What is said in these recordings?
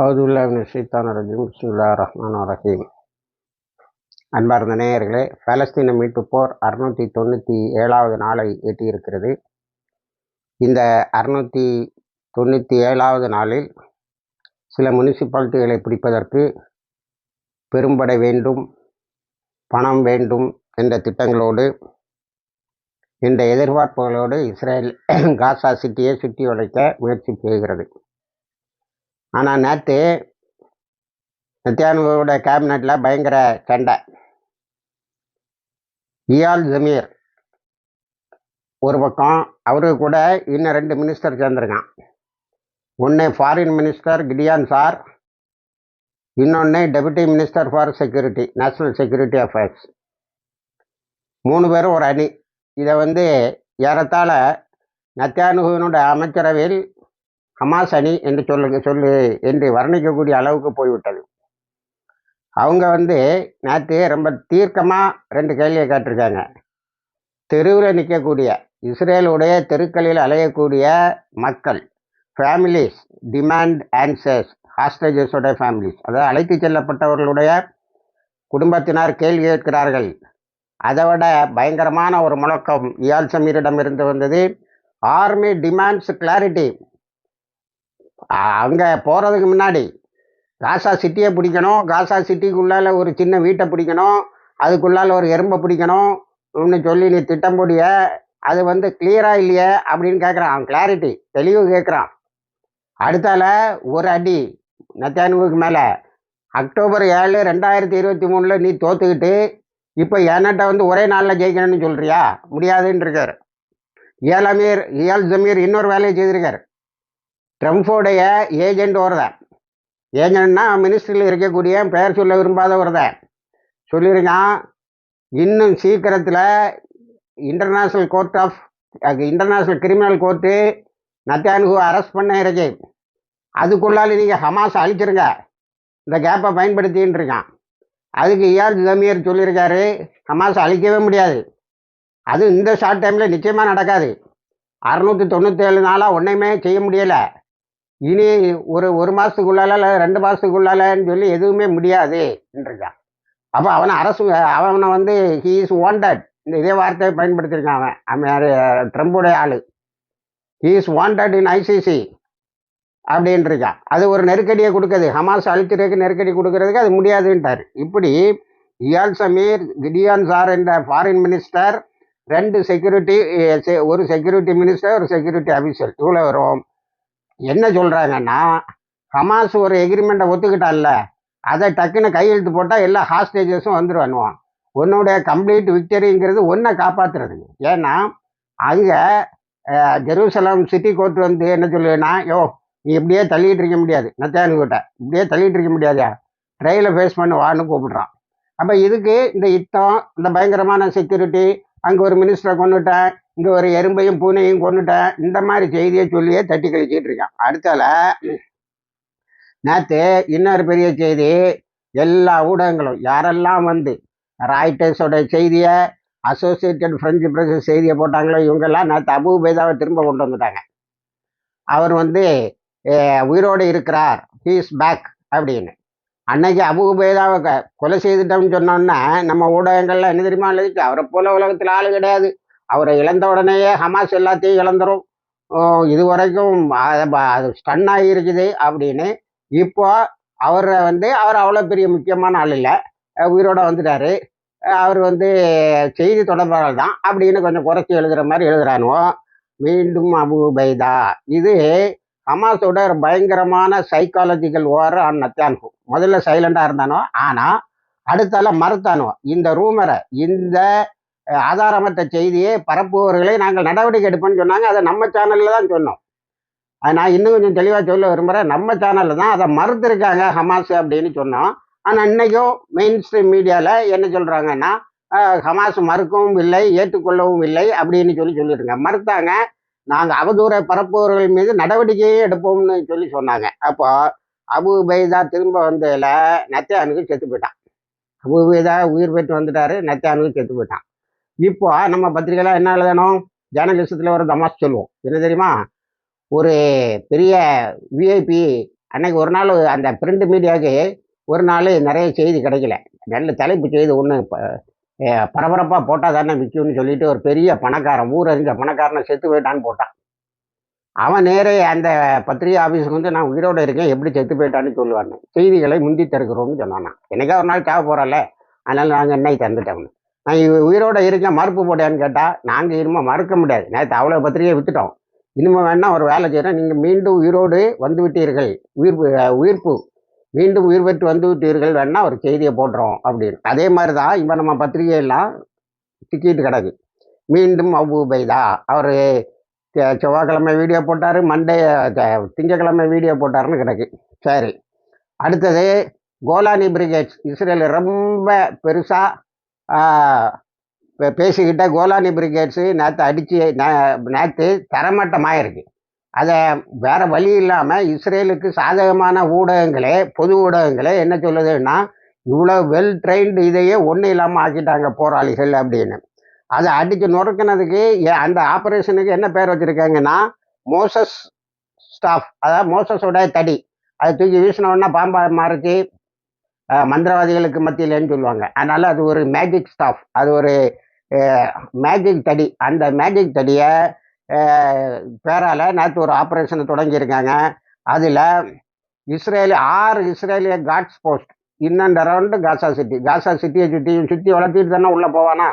அவுதுல்லாஹின் ஷைத்தான் ரஜீம். பிஸ்மில்லா ரஹ்மான் ரஹீம். அன்பார்ந்த நேயர்களே பலஸ்தீன மீட்பு போர் அறுநூற்றி தொண்ணூற்றி ஏழாவது நாளை எட்டியிருக்கிறது. இந்த அறுநூற்றி தொண்ணூற்றி ஏழாவது நாளில் சில முனிசிபாலிட்டிகளை பிடிப்பதற்கு பெரும்படை வேண்டும் பணம் வேண்டும் என்ற திட்டங்களோடு இந்த எதிர்பார்ப்புகளோடு இஸ்ரேல் காசா சிட்டியை சுற்றி வளைக்க முயற்சி செய்கிறது. ஆனால் நேற்று நித்யானந்தோட கேபினட்டில் பயங்கர சண்டை. இயால் ஜமீர் ஒரு பக்கம் அவரு கூட இன்னும் ரெண்டு மினிஸ்டர் சேர்ந்துருக்கான். ஒன்று ஃபாரின் மினிஸ்டர் கிடியான் சார் இன்னொன்று deputy minister for security national security affairs மூணு பேரும் ஒரு அணி. இதை வந்து ஏறத்தாழ நத்தியானுகுவினுடைய அமைச்சரவையில் அமாசனி என்று சொல்லுங்க சொல்லு என்று வர்ணிக்கக்கூடிய அளவுக்கு போய்விட்டது. அவங்க வந்து நேற்று ரொம்ப தீர்க்கமாக ரெண்டு கேள்வியை கேட்டிருக்காங்க. தெருவில் நிற்கக்கூடிய இஸ்ரேலுடைய தெருக்களில் அலையக்கூடிய மக்கள் ஃபேமிலிஸ் டிமாண்ட் ஆன்சர்ஸ் ஹாஸ்டேஜஸோட ஃபேமிலிஸ் அதாவது அழைத்து செல்லப்பட்டவர்களுடைய குடும்பத்தினர் கேள்வி கேட்கிறார்கள். அதை விட பயங்கரமான ஒரு முழக்கம் இயால் சமீரிடம் இருந்து வந்தது. ஆர்மி டிமாண்ட்ஸ் கிளாரிட்டி அங்கே போகிறதுக்கு முன்னாடி காசா சிட்டியை பிடிக்கணும். காசா சிட்டிக்குள்ளால் ஒரு சின்ன வீட்டை பிடிக்கணும். அதுக்குள்ளால் ஒரு எறும்பை பிடிக்கணும். ஒன்று சொல்லி நீ திட்டம் போடிய அது வந்து கிளியராக இல்லையே அப்படின்னு கேட்குறான் அவன் கிளாரிட்டி தெளிவு கேட்குறான் அடுத்தால ஒரு அடி நத்தானுவுக்கு மேலே. அக்டோபர் ஏழு ரெண்டாயிரத்தி இருபத்தி மூணில் நீ தோத்துக்கிட்டு இப்போ என்கிட்ட வந்து ஒரே நாளில் ஜெயிக்கணும்னு சொல்கிறியா முடியாதுன்னு இருக்கார். ஏலமீர் இயல் ஜமீர் இன்னொரு வேலையை செய்திருக்கார். ட்ரம்ஃபோடைய ஏஜெண்ட் ஒருதான் ஏஜெண்ட்னா மினிஸ்ட்ரியில் இருக்கக்கூடிய பெயர் சொல்ல விரும்பாத ஒருதான் சொல்லியிருக்கான் இன்னும் சீக்கிரத்தில் international court of international criminal court நத்தியானுகு arrest பண்ண இருக்கு. அதுக்குள்ளால நீங்கள் ஹமாஸ் அழிச்சிருங்க. இந்த கேப்பை பயன்படுத்தின்னு இருக்கான். அதுக்கு இயால் ஜமீர் சொல்லியிருக்காரு ஹமாஸ் அழிக்கவே முடியாது. அது இந்த ஷார்ட் டைமில் நிச்சயமாக நடக்காது. அறுநூற்றி தொண்ணூற்றேழு நாளாக ஒன்றையுமே செய்ய முடியலை. இனி ஒரு ஒரு மாதத்துக்குள்ளால இல்லை ரெண்டு மாதத்துக்குள்ளாலன்னு சொல்லி எதுவுமே முடியாது இருக்கான் அப்போ அவனை அரசு அவனை வந்து ஹீ இஸ் வாண்டட் இந்த இதே வார்த்தையை பயன்படுத்தியிருக்கான் அவன். அவன் யார்? ட்ரம்புடைய ஆள். He is wanted in ICC அப்படின்ட்டு அது ஒரு நெருக்கடியை கொடுக்குது. ஹமாஸ் அழிக்கிறதுக்கு நெருக்கடி கொடுக்கறதுக்கு அது முடியாதுன்ட்டார் இப்படி இயால் சமீர் கிடியான் சார் என்ற ஃபாரின் மினிஸ்டர் ரெண்டு செக்யூரிட்டி ஒரு செக்யூரிட்டி மினிஸ்டர் ஒரு செக்யூரிட்டி ஆஃபீஸர் இவ்வளோ வரும். என்ன சொல்கிறாங்கன்னா ஹமாஸ் ஒரு எக்ரிமெண்ட்டை ஒத்துக்கிட்டான்ல அதை டக்குன்னு கையெழுத்து போட்டால் எல்லா ஹாஸ்டேஜஸும் வந்துடுவானுவான் உன்னுடைய கம்ப்ளீட் விக்டரிங்கிறது ஒன்றை காப்பாற்றுறதுங்க ஏன்னா அங்கே ஜெருசலம் சிட்டி கோர்ட் வந்து என்ன சொல்லுவேன்னா யோ நீ இப்படியே தள்ளிட்டு இருக்க முடியாது. நத்தானுக்கிட்ட இப்படியே தள்ளிட்டு இருக்க முடியாதா. ட்ரெயிலை ஃபேஸ் பண்ணி வான்னு கூப்பிடுறான். அப்போ இதுக்கு இந்த யுத்தம் இந்த பயங்கரமான செக்யூரிட்டி அங்கே ஒரு மினிஸ்டரை கொண்டுட்டேன் இங்கே ஒரு எறும்பையும் பூனையும் கொண்டுட்டேன் இந்த மாதிரி செய்தியை சொல்லியே தட்டி கழிச்சிட்டு இருக்கான். அடுத்தால நேற்று இன்னொரு பெரிய செய்தி எல்லா ஊடகங்களும் யாரெல்லாம் வந்து ராய்டர்ஸோட செய்தியை அசோசியேட்டட் ஃப்ரெஞ்சு பிரஸ் செய்தியை போட்டாங்களோ இவங்கெல்லாம் நேற்று அபு பேதாவை திரும்ப கொண்டு வந்துட்டாங்க. அவர் வந்து உயிரோடு இருக்கிறார். ஹீஸ் பேக் அப்படின்னு. அன்னைக்கு அபு பேதாவை கொலை செய்துட்டோம்னு சொன்னோன்னா நம்ம ஊடகங்கள்லாம் என்ன தெரியுமா எழுதிட்டு அவரை போல உலகத்தில் ஆள் கிடையாது. அவரை இழந்த உடனேயே ஹமாஸ் எல்லாத்தையும் இழந்துரும். இது வரைக்கும் அது ஸ்டன் ஆகியிருக்குது அப்படின்னு இப்போ அவரை வந்து அவர் அவ்வளோ பெரிய முக்கியமான ஆள் இல்லை. உயிரோட வந்துட்டாரு. அவர் வந்து செய்தி தொடர்பாளர் தான் அப்படின்னு கொஞ்சம் குறைச்சி எழுதுகிற மாதிரி எழுதுறானுவோ மீண்டும் அபு பைதா இது ஹமாஸோட ஒரு பயங்கரமான சைக்காலஜிக்கல் ஓர ஆன் முதல்ல சைலண்டாக இருந்தானோ? ஆனால் அடுத்தால மறுத்தானோ? இந்த ரூமரை இந்த ஆதாரமற்ற செய்தியை பரப்புபவர்களை நாங்கள் நடவடிக்கை எடுப்போம்னு சொன்னாங்க. அதை நம்ம சேனலில் தான் சொன்னோம். அது நான் இன்னும் கொஞ்சம் தெளிவாக சொல்ல விரும்புகிறேன் நம்ம சேனலில் தான் அதை மறுத்துருக்காங்க ஹமாஸ் அப்படின்னு சொன்னோம். ஆனால் இன்றைக்கும் மெயின் ஸ்ட்ரீம் மீடியாவில் என்ன சொல்கிறாங்கன்னா ஹமாஸ் மறுக்கவும் இல்லை ஏற்றுக்கொள்ளவும் இல்லை அப்படின்னு சொல்லி சொல்லிடுங்க மறுத்தாங்க நாங்கள் அவதூறை பரப்புபவர்கள் மீது நடவடிக்கையே எடுப்போம்னு சொல்லி சொன்னாங்க. அப்போ அபு பைதா திரும்ப வந்ததில் நத்தியானுக்கு செத்து போயிட்டான். அபு பைதா உயிர் பெற்று வந்துட்டாரு நத்தியானுக்கு செத்து போயிட்டான். இப்போ நம்ம பத்திரிகைலாம் என்ன எழுதணும்? ஜேர்னலிசத்தில் ஒரு தமாஸ் சொல்லுவோம். என்ன தெரியுமா? ஒரு பெரிய விஐபி அன்னைக்கு ஒரு நாள் அந்த பிரிண்ட் மீடியாவுக்கு ஒரு நாள் நிறைய செய்தி கிடைக்கல. நல்ல தலைப்பு செய்தி ஒன்று பரபரப்பாக போட்டால் தானே விற்கும்னு சொல்லிட்டு ஒரு பெரிய பணக்காரன் ஊர் அறிஞ்ச பணக்காரனை செத்து போயிட்டான்னு போட்டான். அவன் நேரே அந்த பத்திரிகை ஆஃபீஸுக்கு வந்து நான் உயிரோடு இருக்கேன் எப்படி செத்து போயிட்டான்னு சொல்லுவாங்க செய்திகளை முந்தி தருகிறோம்னு சொன்னான் எனக்கே என்னைக்கா ஒரு நாள் தேவை போகிறல அதனால் நாங்கள் என்னை தந்துட்டோம்னு. நான் உயிரோட இருக்கேன் மறுப்பு போட்டேன்னு கேட்டால் நாங்கள் இனிமேல் மறுக்க முடியாது. நேற்று அவ்வளோ பத்திரிகையை வித்துட்டோம் இனிமேல் வேணா ஒரு வேலை செய்கிறேன் நீங்கள் மீண்டும் உயிரோடு வந்து விட்டீர்கள் உயிர் உயிர்ப்பு. மீண்டும் உயிர் பெற்று வந்து விட்டீர்கள் வேணா ஒரு செய்தியை போடுறோம் அப்படின்னு. அதே மாதிரி தான் இப்போ நம்ம பத்திரிகையெல்லாம் டிக்கெட்டு கிடக்கு. மீண்டும் அபு அவர் செவ்வாய்க்கிழமை வீடியோ போட்டார். மண்டே த- வீடியோ போட்டாருன்னு கிடக்கு. சரி. அடுத்தது கோலானி பிரிகேட்ஸ். இஸ்ரேல் ரொம்ப பெருசாக பேசிக்கிட்ட கோலானி பிரிகேட்ஸு நேற்று அடித்து நேற்று தரமட்டமாயிருக்கு. அதை வேறு வழி இல்லாமல் இஸ்ரேலுக்கு சாதகமான ஊடகங்களே பொது ஊடகங்களே என்ன சொல்லுதுன்னா இவ்வளோ வெல் ட்ரெயின்டு இதையே ஒன்றும் இல்லாமல் ஆக்கிட்டாங்க போராளிகள் அப்படின்னு. அதை அடித்து நொறுக்கினதுக்கு ஏ- அந்த ஆப்ரேஷனுக்கு என்ன பேர் வச்சுருக்காங்கன்னா மோசஸ் ஸ்டாஃப் அதாவது மோசஸோட தடி. அதை தூக்கி வீசினோன்னா பாம்பாக மறைச்சி. மந்திரவாதிகளுக்கு மத்தியிலன்னு சொல்லுவாங்க. அதனால் அது ஒரு மேஜிக் ஸ்டாஃப் அது ஒரு மேஜிக் தடி. அந்த மேஜிக் தடியை பேரால் நேற்று ஒரு ஆப்ரேஷனை தொடங்கியிருக்காங்க. அதில் இஸ்ரேலி ஆறு இஸ்ரேலிய guards post in and around Gaza City Gaza சிட்டியை சுற்றியும் சுற்றி வளர்த்திட்டு தானே உள்ளே போவானா?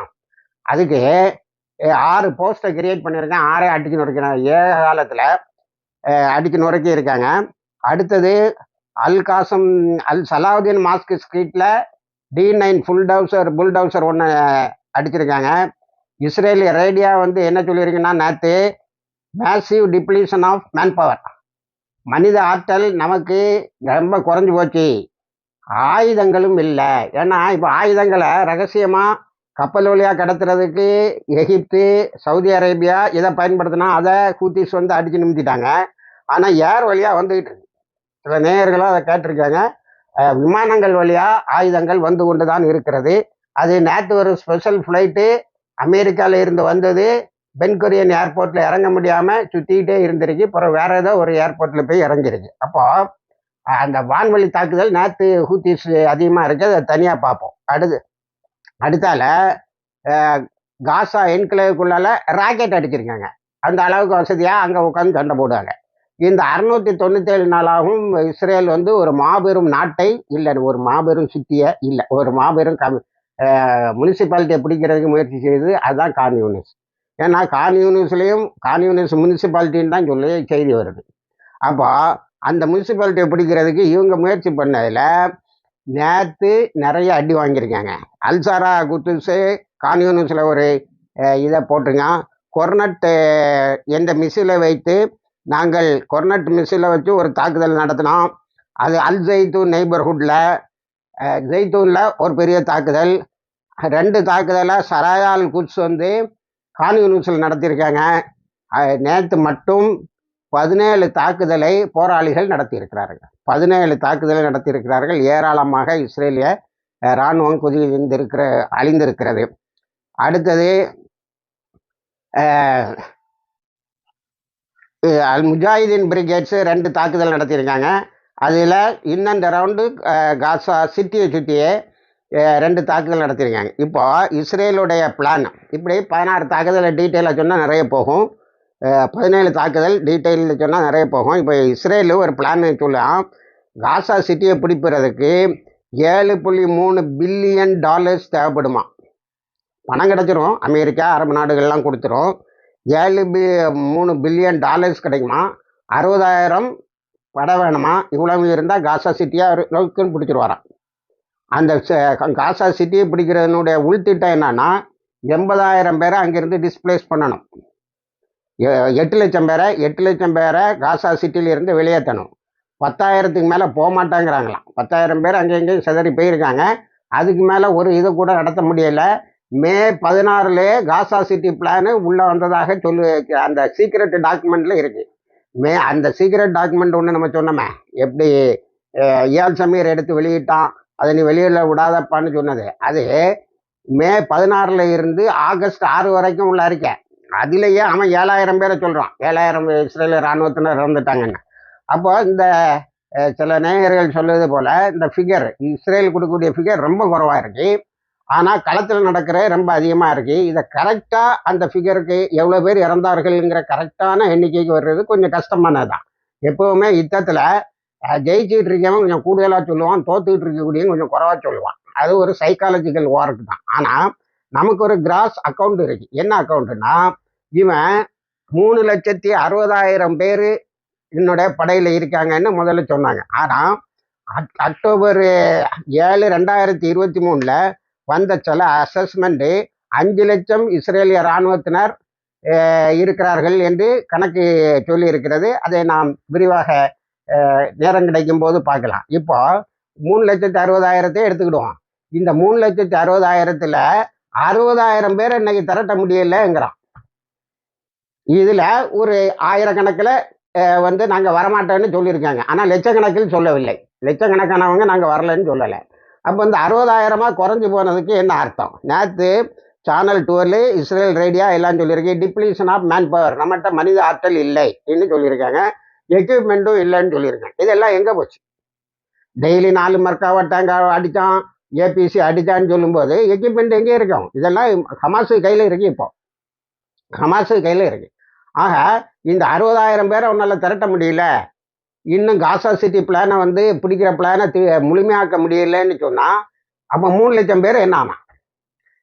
அதுக்கு ஆறு போஸ்ட்டை கிரியேட் பண்ணியிருக்கேன். ஆறே அடிச்சு நுழைக்கிறேன் ஏக காலத்தில் அடிச்சு நொறுக்கி இருக்காங்க அடுத்தது al Qassam al Salahuddin mosque ஸ்ட்ரீட்டில் T nine full trouser full trouser ஒன்று அடிச்சிருக்காங்க. இஸ்ரேல் ரேடியா வந்து என்ன சொல்லியிருக்குன்னா நேற்று massive depletion of man power மனித ஆற்றல் நமக்கு ரொம்ப குறைஞ்சி போச்சு. ஆயுதங்களும் இல்லை. ஏன்னா இப்போ ஆயுதங்களை ரகசியமாக கப்பல் வழியாக கடத்துறதுக்கு எகிப்து சவுதி அரேபியா இதை பயன்படுத்தினா அதை ஹூத்திஸ் வந்து அடித்து நிமித்திட்டாங்க. ஆனால் ஏர் வழியாக வந்துகிட்டு இருக்கு. சில நேயர்களும் அதை கேட்டிருக்காங்க. விமானங்கள் வழியாக ஆயுதங்கள் வந்து கொண்டு தான் இருக்கிறது. அது நேற்று ஒரு ஸ்பெஷல் ஃப்ளைட்டு அமெரிக்காவில் இருந்து வந்தது. பென்கொரியன் ஏர்போர்ட்டில் இறங்க முடியாமல் சுற்றிக்கிட்டே இருந்திருக்கு. அப்புறம் வேற ஏதோ ஒரு ஏர்போர்ட்டில் போய் இறங்கிருக்கு. அப்போது அந்த வான்வழி தாக்குதல் நேற்று ஹூத்திஸ் அதிகமாக இருக்குது அதை தனியாக பார்ப்போம். அடுத்து அடுத்தால காசா என்கிளவுக்குள்ளால ராக்கெட் அடிச்சிருக்காங்க. அந்த அளவுக்கு வசதியாக அங்கே உட்காந்து சண்டை போடுவாங்க. இந்த அறுநூத்தி தொண்ணூத்தேழு நாளாகவும் இஸ்ரேல் வந்து ஒரு மாபெரும் நாட்டை இல்லை ஒரு மாபெரும் சிட்டியை இல்லை ஒரு மாபெரும் கம் முனிசிபாலிட்டியை பிடிக்கிறதுக்கு முயற்சி செய்து அதுதான் கான்யூனிஸ்ட் ஏன்னா கான் கான்யூனிஸ்ட் கான் யூனிஸ் முனிசிபாலிட்டின்னு தான் சொல்லி செய்தி வருது. அப்போ அந்த முனிசிபாலிட்டியை பிடிக்கிறதுக்கு இவங்க முயற்சி பண்ணதில் நேற்று நிறைய அடி வாங்கியிருக்காங்க. அல்சாரா குத்துஸு கான்யூனிஸில் ஒரு இதை போட்டுங்க கொர்னட் எந்த மிஷினில் வைத்து நாங்கள் கொர்னட் மிஸ்ஸில் வச்சு ஒரு தாக்குதல் நடத்தினோம். அது அல் ஜெய்தூன் நெய்பர்ஹுட்டில் ஜெய்தூனில் ஒரு பெரிய தாக்குதல். ரெண்டு தாக்குதலை சராயால் குட்ஸ் வந்து கான்யூனிஸில் நடத்தியிருக்காங்க. நேற்று மட்டும் பதினேழு தாக்குதலை போராளிகள் நடத்தியிருக்கிறார்கள். பதினேழு தாக்குதலை நடத்தியிருக்கிறார்கள். ஏராளமாக இஸ்ரேலிய இராணுவம் குதிந்திருக்கிற அழிந்திருக்கிறது. அடுத்தது அல் முஜாஹிதீன் பிரிகேட்ஸு ரெண்டு தாக்குதல் நடத்தியிருக்காங்க. அதில் இன்னண்ட் அரவுண்டு காசா சிட்டியை சுற்றியே ரெண்டு தாக்குதல் நடத்தியிருக்காங்க. இப்போ இஸ்ரேலுடைய பிளான் இப்படி பதினாறு தாக்குதலை டீட்டெயிலாக சொன்னால் நிறைய போகும். பதினேழு தாக்குதல் டீட்டெயிலில் சொன்னால் நிறைய போகும். இப்போ இஸ்ரேலு ஒரு பிளான் சொல்லலாம் காசா சிட்டியை பிடிப்பதற்கு ஏழு புள்ளி மூணு பில்லியன் டாலர்ஸ் தேவைப்படுமா? பணம் கிடச்சிரும். அமெரிக்கா அரபு நாடுகள்லாம் கொடுத்துரும். ஏழு பி மூணு பில்லியன் டாலர்ஸ் கிடைக்குமா? அறுபதாயிரம் படம் வேணுமா? இவ்வளவு இருந்தால் காசா சிட்டியாக நோக்குன்னு பிடிச்சிருவாராம். அந்த ச- காசா சிட்டியை பிடிக்கிறதுனுடைய உள்திட்டம் என்னன்னா எண்பதாயிரம் பேரை அங்கேருந்து டிஸ்பிளேஸ் பண்ணணும். எ- எட்டு லட்சம் பேரை எட்டு லட்சம் பேரை காசா சிட்டியிலிருந்து வெளியேற்றணும். பத்தாயிரத்துக்கு மேலே போக மாட்டாங்கிறாங்களாம். பத்தாயிரம் பேர் அங்கே எங்கேயும் சிதறி போயிருக்காங்க. அதுக்கு மேலே ஒரு இதை கூட நடத்த முடியலை. மே பதினாறுலே காசா சிட்டி பிளானு உள்ளே வந்ததாக சொல்லு அந்த சீக்ரெட் டாக்குமெண்ட்ல இருக்கு. மே அந்த சீக்ரெட் டாக்குமெண்ட் ஒன்று நம்ம சொன்னோமே எப்படி அஹ், சமீர் எடுத்து வெளியிட்டான் அதை நீ வெளியில் விடாதப்பான்னு சொன்னது. அது மே பதினாறுல இருந்து ஆகஸ்ட் ஆறு வரைக்கும் உள்ள இருக்க. அதுலேயே அவன் ஏழாயிரம் பேரை சொல்கிறான் ஏழாயிரம் இஸ்ரேல் இராணுவத்தினர் இறந்துட்டாங்கன்னு. அப்போ இந்த சில நேயர்கள் சொல்லுவது போல் இந்த ஃபிகர் இஸ்ரேல் கொடுக்கக்கூடிய ஃபிகர் ரொம்ப குறவாக இருக்குது ஆனால் களத்தில் நடக்கிற ரொம்ப அதிகமாக இருக்கு. இதை கரெக்டாக அந்த ஃபிகருக்கு எவ்வளோ பேர் இறந்தார்கள்ங்கிற கரெக்டான எண்ணிக்கைக்கு வர்றது கொஞ்சம் கஷ்டமானதுதான். எப்போவுமே யுத்தத்தில் ஜெயிச்சுட்டு இருக்கவன் கொஞ்சம் கூடுதலாக சொல்லுவான் தோத்துக்கிட்டு இருக்கக்கூடிய கொஞ்சம் குறவாக சொல்லுவான். அது ஒரு சைக்காலஜிக்கல் வார்க்கு தான். ஆனால் நமக்கு ஒரு கிராஸ் அக்கவுண்ட் இருக்கு. என்ன அக்கௌண்ட்டுன்னா இவன் மூணு லட்சத்தி அறுபதாயிரம் பேர் என்னுடைய படையில் இருக்காங்கன்னு முதல்ல சொன்னாங்க. ஆனால் அக்டோபர் ஏழு ரெண்டாயிரத்தி இருபத்தி மூணில் வந்த சில அசஸ்மெண்ட்டு அஞ்சு லட்சம் இஸ்ரேலிய இராணுவத்தினர் இருக்கிறார்கள் என்று கணக்கு சொல்லியிருக்கிறது. அதை நாம் விரிவாக நேரம் கிடைக்கும் போது பார்க்கலாம். இப்போ மூணு லட்சத்தி அறுபதாயிரத்தை எடுத்துக்கிடுவோம். இந்த மூணு லட்சத்தி அறுபதாயிரத்தில் அறுபதாயிரம் பேர் இன்னைக்கு திரட்ட முடியலங்கிறான். இதில் ஒரு ஆயிரக்கணக்கில் வந்து நாங்கள் வரமாட்டோம்னு சொல்லியிருக்காங்க. ஆனால் லட்சக்கணக்கில் சொல்லவில்லை. லட்சக்கணக்கானவங்க நாங்கள் வரலைன்னு சொல்லலை. அப்போ இந்த அறுபதாயிரமாக குறைஞ்சி போனதுக்கு என்ன அர்த்தம்? நேற்று சேனல் டூரில் இஸ்ரேல் ரேடியா எல்லாம் சொல்லியிருக்கேன் டிப்ளீஷன் ஆஃப் மேன் பவர் நம்மகிட்ட மனித ஆற்றல் இல்லை என்று சொல்லியிருக்காங்க. எக்யூப்மெண்ட்டும் இல்லைன்னு சொல்லியிருக்காங்க. இதெல்லாம் எங்கே போச்சு? டெய்லி நாலு மர்க்காவா டேங்கா அடித்தான் ஏபிசி அடித்தான்னு சொல்லும்போது எக்யூப்மெண்ட் எங்கே இருக்கும்? இதெல்லாம் ஹமாஸு கையில் இருக்கு இப்போ. ஹமாஸு கையில் இருக்கு. ஆக இந்த அறுபதாயிரம் பேரை உன்னால் திரட்ட முடியல. இன்னும் காசா சிட்டி பிளானை வந்து பிடிக்கிற பிளானை முழுமையாக்க முடியலன்னு சொன்னால் அப்போ மூணு லட்சம் பேர் என்ன ஆனா?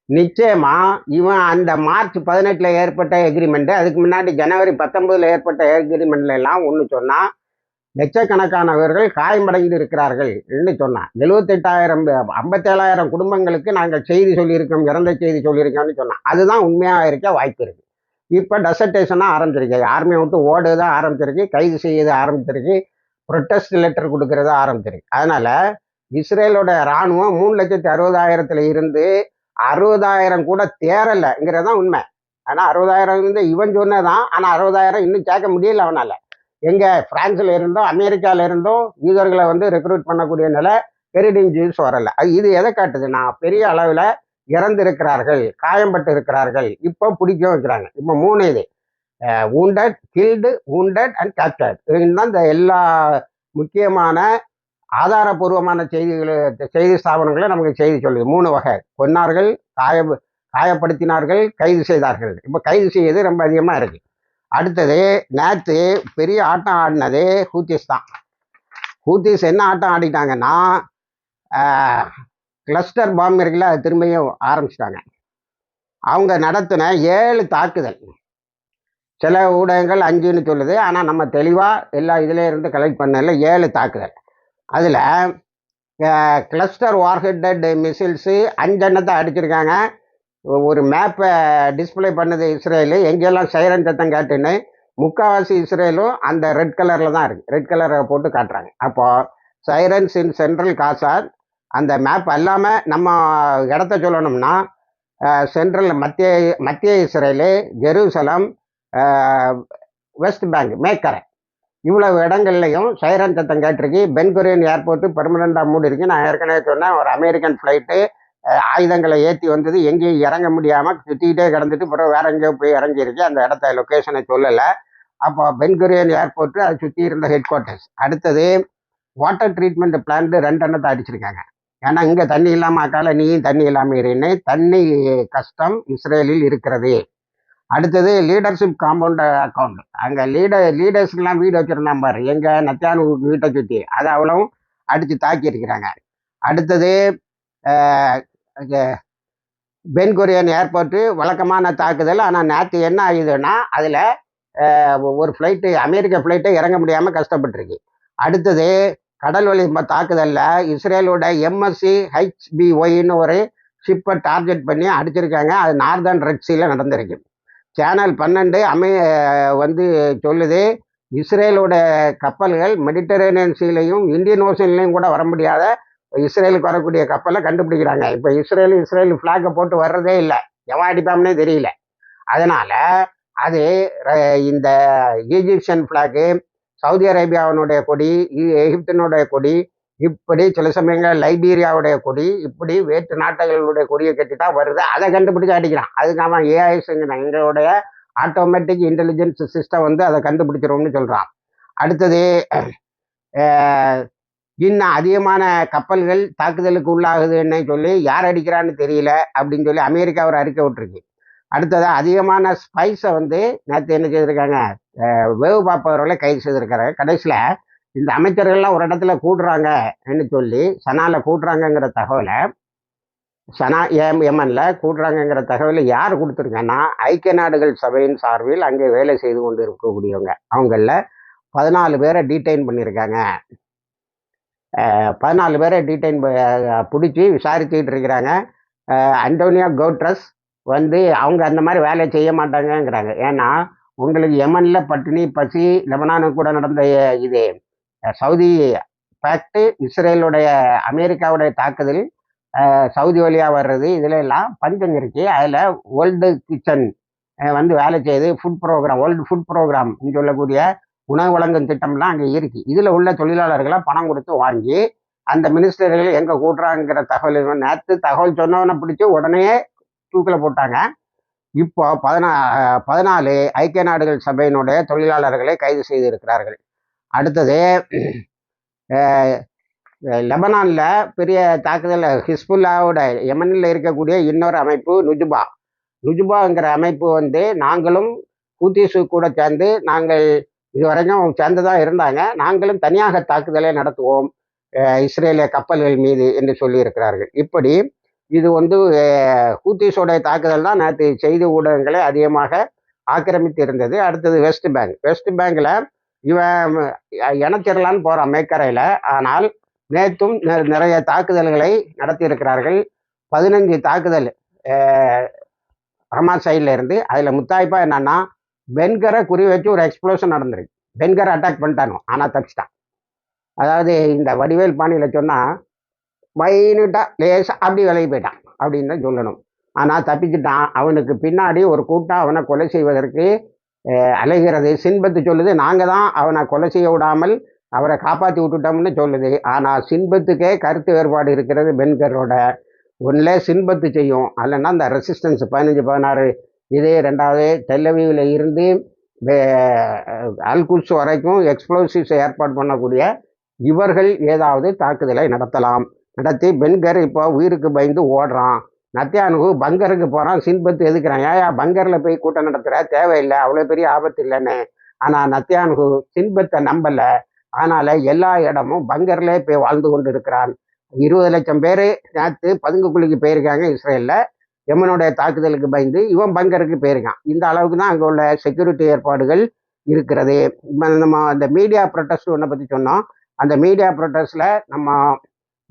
நிச்சயமா இவன் அந்த மார்ச் பதினெட்டில் ஏற்பட்ட எக்ரிமெண்ட்டு அதுக்கு முன்னாடி ஜனவரி பத்தொன்பதில் ஏற்பட்ட எக்ரிமெண்ட்ல எல்லாம் ஒன்று சொன்னால் லட்சக்கணக்கானவர்கள் காயமடைந்து இருக்கிறார்கள் என்று சொன்னான் எழுபத்தெட்டாயிரம் ஐம்பத்தேழாயிரம் குடும்பங்களுக்கு நாங்கள் செய்தி சொல்லியிருக்கோம் இறந்த செய்தி சொல்லியிருக்கோம்னு சொன்னான் அதுதான் உண்மையாக இருக்க வாய்ப்பு இருக்கு. இப்போ டெசர்டேஷனாக ஆரம்பிச்சிருக்கு. ஆர்மியை விட்டு ஓடுதான் ஆரம்பிச்சிருக்கு கைது செய்யது ஆரம்பிச்சிருக்கு. ப்ரொட்டஸ்ட் லெட்டர் கொடுக்கறத ஆரம்பிச்சிருக்கு. அதனால இஸ்ரேலோட இராணுவம் மூணு லட்சத்தி அறுபதாயிரத்துல இருந்து அறுபதாயிரம் கூட தேரலைங்கிறதான் உண்மை. ஆனால் அறுபதாயிரம் இருந்து இவன் சொன்னதான் ஆனால் அறுபதாயிரம் இன்னும் கேட்க முடியல அவனால. எங்க பிரான்ஸ்ல இருந்தோ அமெரிக்கால இருந்தோ யூதர்களை வந்து ரெக்ரூட் பண்ணக்கூடிய நிலை பெரிடிங் ஜூஸ் வரல. அது இது எதை காட்டுதுன்னா பெரிய அளவில் இறந்திருக்கிறார்கள் காயம்பட்டு இருக்கிறார்கள் இப்போ பிடிக்கவும் வைக்கிறாங்க. இப்போ மூணு இது. Wounded killed wounded and captured இதுதான் இந்த எல்லா முக்கியமான ஆதாரபூர்வமான செய்திகள் செய்தி ஸ்தாபனங்களை நமக்கு செய்தி சொல்லுது. மூணு வகை. கொன்னார்கள் காய காயப்படுத்தினார்கள் கைது செய்தார்கள். இப்போ கைது செய்யறது ரொம்ப அதிகமாக இருக்கு. அடுத்தது நேற்று பெரிய ஆட்டம் ஆடினது ஹூத்திஸ் தான். ஹூத்திஸ் என்ன ஆட்டம் ஆடிட்டாங்கன்னா கிளஸ்டர் பாம்பு இருக்குல்ல அது திரும்பியும் ஆரம்பிச்சிட்டாங்க. அவங்க நடத்தின ஏழு தாக்குதல். சில ஊடகங்கள் அஞ்சுன்னு சொல்லுது. ஆனால் நம்ம தெளிவாக எல்லா இதுல இருந்து கலெக்ட் பண்ணல. ஏழு தாக்குதல். அதில் கிளஸ்டர் வார்ஹெட்டட் மிசில்ஸு அஞ்செண்ணத்தை அடிச்சிருக்காங்க. ஒரு மேப்பை டிஸ்ப்ளே பண்ணது இஸ்ரேலு. எங்கெல்லாம் சைரன் சத்தம் காட்டுன்னு முக்கால்வாசி இஸ்ரேலும் அந்த ரெட் கலரில் தான் இருக்குது ரெட் கலரை போட்டு காட்டுறாங்க. அப்போது சைரன்ஸ் இன் சென்ட்ரல் காசார் அந்த மேப் அல்லாமல் நம்ம இடத்த சொல்லணும்னா சென்ட்ரல் மத்திய மத்திய இஸ்ரேலு ஜெருசலம் வெஸ்ட் பேங்க் மேக்கரை இவ்வளவு இடங்கள்லையும் சைரன் சத்தம் கேட்டிருக்கு. பென்குரியன் ஏர்போர்ட்டு பெர்மனண்டாக மூடி இருக்கு நான் ஏற்கனவே சொன்னேன் ஒரு அமெரிக்கன் ஃப்ளைட்டு ஆயுதங்களை ஏற்றி வந்தது. எங்கேயும் இறங்க முடியாமல் சுற்றிக்கிட்டே கிடந்துட்டு பிறகு வேற எங்கேயோ போய் இறங்கியிருக்கு. அந்த இடத்த லொக்கேஷனை சொல்லலை. அப்போ பென்குரியன் ஏர்போர்ட்டு அதை சுற்றி இருந்த ஹெட் குவார்ட்டர்ஸ் அடுத்தது வாட்டர் ட்ரீட்மெண்ட் பிளான்ட்டு ரெண்டு எண்ணத்தை அடிச்சிருக்காங்க. ஏன்னா இங்கே தண்ணி இல்லாமல் அக்கால நீயும் தண்ணி இல்லாமல் இருன்னு. தண்ணி கஷ்டம் இஸ்ரேலில் இருக்கிறது. அடுத்தது லீடர்ஷிப் காம்பவுண்ட் அக்கௌண்ட் அங்கே லீடர் லீடர்ஸ்க்கெலாம் வீடு வச்சுருந்தான் பாரு. எங்கள் நத்தியானு வீட்டை சுற்றி அதை அவ்வளவும் அடித்து தாக்கியிருக்கிறாங்க அடுத்தது பென் கொரியன் ஏர்போர்ட்டு வழக்கமான தாக்குதல். ஆனால் நேற்று என்ன ஆகுதுன்னா அதில் ஒரு ஃப்ளைட்டு அமெரிக்க ஃப்ளைட்டை இறங்க முடியாமல் கஷ்டப்பட்டிருக்கு. அடுத்தது கடல் வழி தாக்குதலில் இஸ்ரேலோட எம்எஸ்சி ஹெச்பிஒய்னு ஒரு ஷிப்பை டார்கெட் பண்ணி அடிச்சிருக்காங்க. அது நார்தன் ரெட்ஸியில் நடந்திருக்கு. சேனல் பன்னெண்டு அமை வந்து சொல்லுது இஸ்ரேலோட கப்பல்கள் மெடிட்டரேனியன் சீலையும் இந்தியன் ஓஷன்லையும் கூட வர முடியாத இஸ்ரேலுக்கு வரக்கூடிய கப்பலை கண்டுபிடிக்கிறாங்க. இப்போ இஸ்ரேல் இஸ்ரேல் ஃப்ளாகை போட்டு வர்றதே இல்லை. எவன் அடிப்பாம்னே தெரியல. அதனால் அது இந்த ஈஜிப்சியன் ஃப்ளாகு சவுதி அரேபியாவினுடைய கொடி எகிப்தினுடைய கொடி இப்படி சில சமயங்கள் லைபீரியாவுடைய கொடி இப்படி வேற்று நாட்டுகளுடைய கொடியை கட்டி தான் வருது. அதை கண்டுபிடிச்சு அடிக்கிறான் அதுக்கு அவன் ஏஐஸுங்கிறான் எங்களுடைய ஆட்டோமேட்டிக் இன்டெலிஜென்ஸ் சிஸ்டம் வந்து அதை கண்டுபிடிச்சிரும்னு சொல்கிறான் அடுத்தது இன்னும் அதிகமான கப்பல்கள் தாக்குதலுக்கு உள்ளாகுதுன்னு சொல்லி யார் அடிக்கிறான்னு தெரியல அப்படின்னு சொல்லி அமெரிக்கா ஒரு அறிக்கை விட்டுருக்கு. அடுத்தது அதிகமான ஸ்பைஸை வந்து நேற்று என்ன செய்திருக்காங்க வேவு பார்ப்பவர்களை கைது செய்திருக்காங்க கடைசியில் இந்த அமைச்சர்கள்லாம் ஒரு இடத்துல கூடுறாங்கன்னு சொல்லி சனால கூடுறாங்கங்கிற தகவலை சனா எம் எமனில் கூடுறாங்கங்கிற தகவலை யார் கொடுத்துருங்கன்னா ஐக்கிய நாடுகள் சபையின் சார்பில் அங்கே வேலை செய்து கொண்டு இருக்கக்கூடியவங்க அவங்களில் பதினாலு பேரை டீடைன் பண்ணியிருக்காங்க. பதினாலு பேரை டீடைன் பிடிச்சி விசாரிச்சுக்கிட்டு இருக்கிறாங்க. அஹ், அண்டோனியா கவுட்ரஸ் வந்து அவங்க அந்த மாதிரி வேலையை செய்ய மாட்டாங்கங்கிறாங்க. ஏன்னா உங்களுக்கு எமனில் பட்டினி பசி லெபனானு கூட நடந்த இது சவுதி ஃபேக்ட்டு இஸ்ரேலுடைய அமெரிக்காவுடைய தாக்குதல் சவுதி வழியாக வர்றது இதுல எல்லாம் பஞ்சம் இருக்கு அதில் வேர்ல்டு கிச்சன் வந்து வேலை செய்யுது food program world food program சொல்லக்கூடிய உணவு வழங்கும் திட்டம்லாம் அங்கே இருக்கு. இதில் உள்ள தொழிலாளர்களை பணம் கொடுத்து வாங்கி அந்த மினிஸ்டர்கள் எங்கே கூட்டுறாங்கிற தகவல் நேற்று தகவல் சொன்னவனை பிடிச்சி உடனே தூக்கில் போட்டாங்க. இப்போ பதினா பதினாலு ஐக்கிய நாடுகள் சபையினுடைய தொழிலாளர்களை கைது செய்திருக்கிறார்கள் அடுத்தது லெபனானில் பெரிய தாக்குதல் ஹிஸ்புல்லாவோட யமனில் இருக்கக்கூடிய இன்னொரு அமைப்பு நுஜுபா. நுஜுபாங்கிற அமைப்பு வந்து நாங்களும் ஹூத்திஸு கூட சேர்ந்து நாங்கள் இதுவரைக்கும் சேர்ந்து தான் இருந்தாங்க. நாங்களும் தனியாக தாக்குதலை நடத்துவோம். இஸ்ரேலிய கப்பல்கள் மீது என்று சொல்லியிருக்கிறார்கள். இப்படி இது வந்து ஹூத்திஸோடைய தாக்குதல் தான் நேற்று செய்தி ஊடகங்களை அதிகமாக ஆக்கிரமித்து இருந்தது அடுத்தது வெஸ்ட் பேங்க். வெஸ்ட் பேங்கில் இவன் இணைச்சிடலான்னு போகிறான் மேக்கரையில் ஆனால் நேற்றும் நிறைய தாக்குதல்களை நடத்தியிருக்கிறார்கள். பதினஞ்சு தாக்குதல் அஹ், ஹமாஸ் சைடில் இருந்து அதில் முத்தாய்ப்பா என்னன்னா பென்கரை குறி வச்சு ஒரு எக்ஸ்ப்ளோஷன் நடந்திருக்கு. பென்கரை அட்டாக் பண்ணிட்டானோ ஆனால் தப்பிச்சிட்டான் அதாவது இந்த வடிவேல் பாணியில் சொன்னால் மைனூட்டா லேசாக அப்படி விலகி போயிட்டான் அப்படின்னு தான் சொல்லணும். ஆனால் தப்பிச்சிட்டான். அவனுக்கு பின்னாடி ஒரு கூட்டம் அவனை கொலை செய்வதற்கு அலைகிறது. சின்பத்து சொல்லுது நாங்கள் தான் அவனை கொலை செய்ய விடாமல் அவரை காப்பாற்றி விட்டுட்டோம்னு சொல்லுது. ஆனால் சின்பத்துக்கே கருத்து வேறுபாடு இருக்கிறது பென்கரோட ஒன்றில் சின்பத்து செய்யும். அல்லைன்னா அந்த ரெசிஸ்டன்ஸ் பதினஞ்சு பதினாறு இது ரெண்டாவது டெல்லவியில் இருந்து அல்குட்ஸ் வரைக்கும் எக்ஸ்ப்ளோசிவ்ஸை ஏற்பாடு பண்ணக்கூடிய இவர்கள் ஏதாவது தாக்குதலை நடத்தலாம். நடத்தி பென்கர் இப்போ உயிருக்கு பயந்து ஓடுறான். நத்தியானுக்கு பங்கருக்கு போகிறான் சின்பத்து எதுக்குறான்? ஏயா பங்கரில் போய் கூட்டம் நடத்துகிற தேவையில்லை அவ்வளோ பெரிய ஆபத்து இல்லைன்னு. ஆனால் நத்தியானுகு சின்பத்தை நம்பலை. ஆனால் எல்லா இடமும் பங்கரில் போய் வாழ்ந்து கொண்டு இருக்கிறான் இருபது லட்சம் பேர் நேற்று பதுங்குக்குழிக்கு போயிருக்காங்க இஸ்ரேலில். எம்மனுடைய தாக்குதலுக்கு பயந்து இவன் பங்கருக்கு போயிருக்கான். இந்த அளவுக்கு தான் அங்கே உள்ள செக்யூரிட்டி ஏற்பாடுகள் இருக்கிறது. நம்ம அந்த மீடியா ப்ரொட்டஸ்ட் ஒன்றை பற்றி சொன்னோம். அந்த மீடியா ப்ரொட்டஸ்டில் நம்ம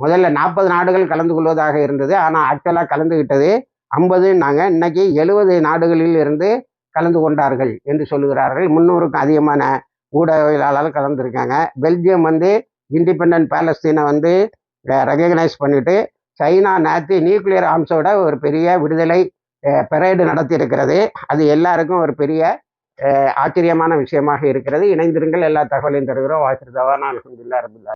முதல்ல நாற்பது நாடுகள் கலந்து கொள்வதாக இருந்தது. ஆனால் ஆக்சுவலாக கலந்துகிட்டது ஐம்பதுன்னாங்க. இன்னைக்கு எழுபது நாடுகளில் இருந்து கலந்து கொண்டார்கள் என்று சொல்லுகிறார்கள். முன்னூறுக்கும் அதிகமான ஊடகவியலாளர்கள் கலந்துருக்காங்க. பெல்ஜியம் வந்து இண்டிபெண்ட் பேலஸ்தீனை வந்து ரெகக்னைஸ் பண்ணிட்டு சைனா நேற்று நியூக்ளியர் ஆம்ஸோட ஒரு பெரிய விடுதலை பெரேடு நடத்தியிருக்கிறது. அது எல்லாருக்கும் ஒரு பெரிய ஆச்சரியமான விஷயமாக இருக்கிறது. இணைந்திருங்கள். எல்லா தகவலையும் தருகிறோம். வாசிருதவா நான் அலமதுல்லா ரபுல்லா